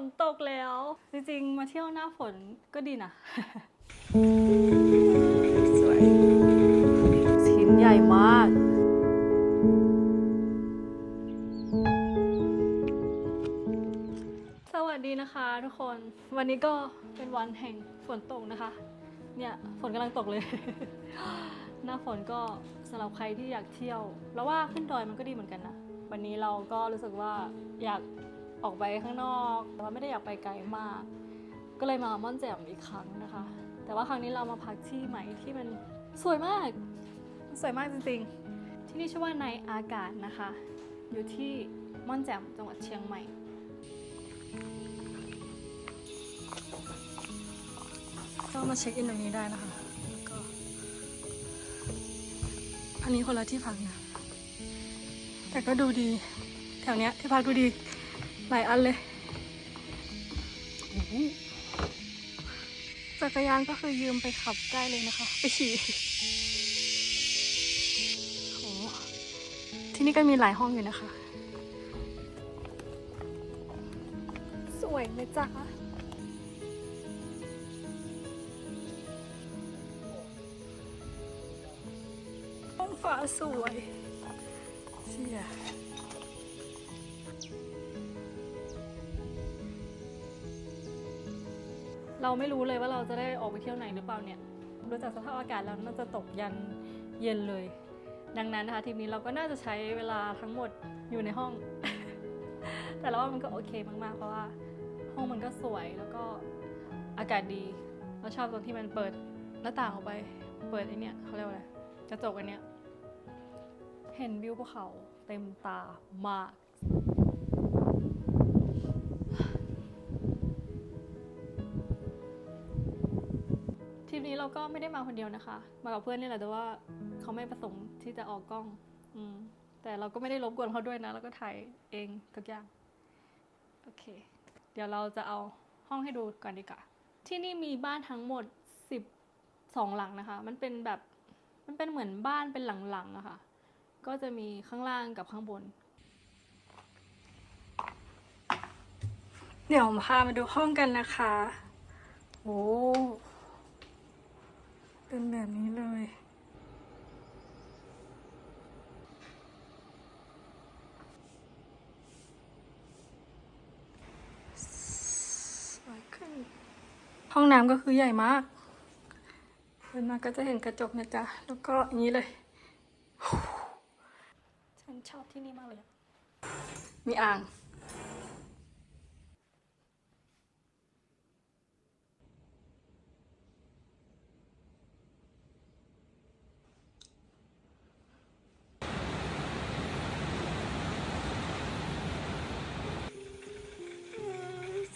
นตกแล้ว จริงๆ มาเที่ยวหน้าฝนก็ดีนะ สวย ชิ้นใหญ่มาก สวัสดีนะคะทุกคน วันนี้ก็เป็นวันแห่งฝนตกนะคะ เนี่ยฝนกำลังตกเลย หน้าฝนก็สำหรับใครที่อยากเที่ยว แล้วว่าขึ้นดอยมันก็ดีเหมือนกันนะวันนี้เราก็รู้สึกว่าอยาก ออกไปข้างนอกแต่ว่าไม่ได้อยากไปไกลมาก ก็เลยมาม่อนแจ่มอีกครั้งนะคะ แต่ว่าครั้งนี้เรามาพักที่ใหม่ที่มันสวยมาก สวยมากจริงๆ ที่นี่ชื่อว่าในอากาศนะคะ อยู่ที่ม่อนแจ่มจังหวัดเชียงใหม่ก็มาเช็คอินตรงนี้ได้นะคะแล้วก็อันนี้คนละที่พักนะแต่ก็ดูดี แถวเนี้ยที่พักดูดี หลายอันเลยจักรยานก็คือยืมไปขับได้เลยนะคะ ไปขี่โอ้ที่นี่ก็มีหลายห้องอยู่นะคะ สวยไหมจ๊ะท้องฟ้าสวยเชีย เราไม่รู้เลยว่าเราจะได้ออกไปเที่ยวไหนหรือเปล่าเนี่ยดูจากสภาพอากาศแล้วน่าจะตกยันเย็นเลย ดังนั้นนะคะทริปนี้เราก็น่าจะใช้เวลาทั้งหมดอยู่ในห้อง แต่เราว่ามันก็โอเคมากๆ เพราะว่าห้องมันก็สวยแล้วก็อากาศดีเราชอบตรงที่มันเปิดหน้าต่างออกไป เปิดไอเนี่ยเขาเรียกว่าอะไรกระจกอันเนี้ยเห็นวิวภูเขาเต็มตามาก เราก็ไม่ได้มาคนเดียวนะคะ มากับเพื่อนนี่แหละแต่ว่าเขาไม่ประสงค์ที่จะออกกล้อง อืม แต่เราก็ไม่ได้รบกวนเขาด้วยนะแล้วก็ถ่ายเองทุกอย่าง โอเค เดี๋ยวเราจะเอาห้องให้ดูก่อนดีกว่า ที่นี่มีบ้านทั้งหมด12หลังนะคะ มันเป็นแบบ มันเป็นเหมือนบ้านเป็นหลังๆอะค่ะ ก็จะมีข้างล่างกับข้างบน เดี๋ยวพามาดูห้องกันนะคะ โอ้ เป็นแบบนี้เลย สวยขึ้น ห้องน้ำก็คือใหญ่มากเดินมาก็จะเห็นกระจกนะจ๊ะ แล้วก็อย่างนี้เลย ฉันชอบที่นี่มากเลยอะมีอ่าง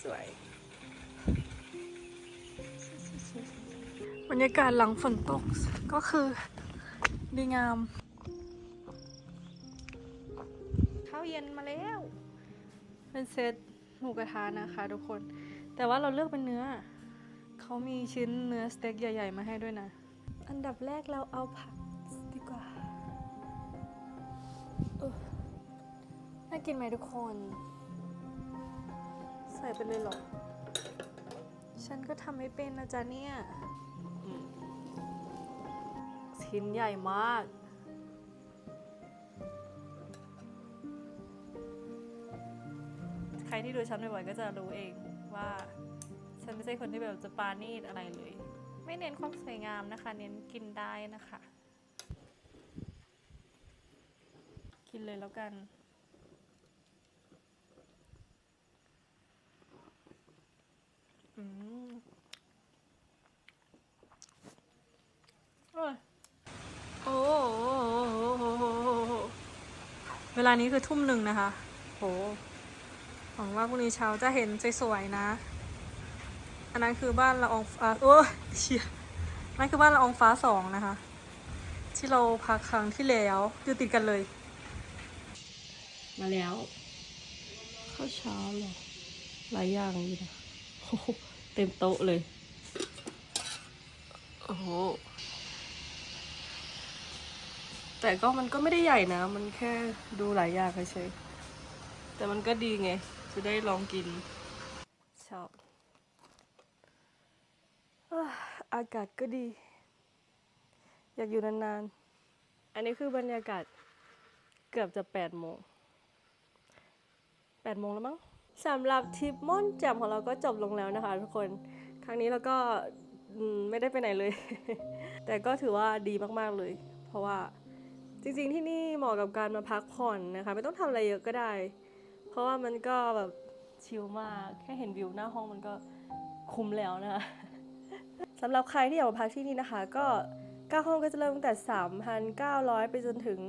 สวย บรรยากาศหลังฝนตกก็คือดีงามข้าวเย็นมาแล้ว เป็นเซตหมูกระทะนะคะทุกคน แต่ว่าเราเลือกเป็นเนื้อ เขามีชิ้นเนื้อสเต็กใหญ่ ๆ มาให้ด้วยนะ อันดับแรกเราเอาผักดีกว่าน่ากินไหมทุกคน ใส่ไปเลยหรอ ฉันก็ทำไม่เป็นนะจ๊ะเนี่ย ชิ้นใหญ่มาก ใครที่ดูฉันบ่อยๆก็จะรู้เองว่า ฉันไม่ใช่คนที่แบบจะปาณีตอะไรเลย ไม่เน้นความสวยงามนะคะ เน้นกินได้นะคะ กินเลยแล้วกันอืมอร่อยโอ้โห เวลานี้คือทุ่มหนึ่งนะคะ โห หวังว่าพรุ่งนี้เช้าจะเห็นสวยๆนะ อันนั้นคือบ้านละอองฟ้าโอ้ยเชี่ยนั่นคือบ้านละอองฟ้าสองนะคะ ที่เราพักครั้งที่แล้วอยู่ติดกันเลย มาแล้วข้าวเช้าเหรอหลายอย่างอยู่นะโอ้โหเต็มโต๊ะเลย โอ้โห แต่ก็มันก็ไม่ได้ใหญ่นะ มันแค่ดูหลายอย่างเฉยแต่มันก็ดีไง จะได้ลองกิน ชอบ อากาศก็ดี อยากอยู่นานๆ อันนี้คือบรรยากาศเกือบจะ8โมง8โมงแล้วมั้งสำหรับทริปม่อนแจ่มของเราก็จบลงแล้วนะคะทุกคน ครั้งนี้เราก็ไม่ได้ไปไหนเลย แต่ก็ถือว่าดีมากๆเลย เพราะว่า จริงๆที่นี่เหมาะกับการมาพักผ่อนนะคะ ไม่ต้องทำอะไรเยอะก็ได้ เพราะว่ามันก็แบบชิลมากแค่เห็นวิวหน้าห้องมันก็คุ้มแล้วนะคะสำหรับใครที่อยากมาพักที่นี่นะคะ ก็ค่าห้องก็จะเริ่มตั้งแต่ 3,900 ไปจนถึง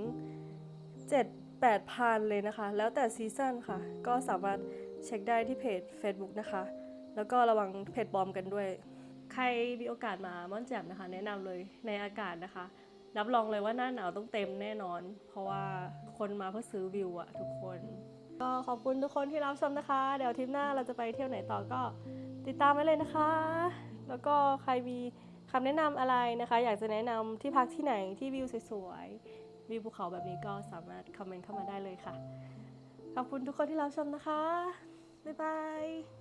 7 8,000 เลยนะคะ แล้วแต่ซีซันค่ะ ก็สามารถเช็คได้ที่เพจ Facebook นะคะ แล้วก็ระวังเพจปลอมกันด้วย ใครมีโอกาสมาม่อนแจ่มนะคะ แนะนำเลยในอากาศนะคะ รับรองเลยว่าหน้าหนาวต้องเต็มแน่นอน เพราะว่าคนมาเพื่อซื้อวิวอะทุกคน ก็ขอบคุณทุกคนที่รับชมนะคะ เดี๋ยวทริปหน้าเราจะไปเที่ยวไหนต่อก็ติดตามไว้เลยนะคะ แล้วก็ใครมีคำแนะนำอะไรนะคะ อยากจะแนะนำที่พักที่ไหนที่วิวสวยๆวิวภูเขาแบบนี้ก็สามารถคอมเมนต์เข้ามาได้เลยค่ะ ขอบคุณทุกคนที่รับชมนะคะ บ๊ายบาย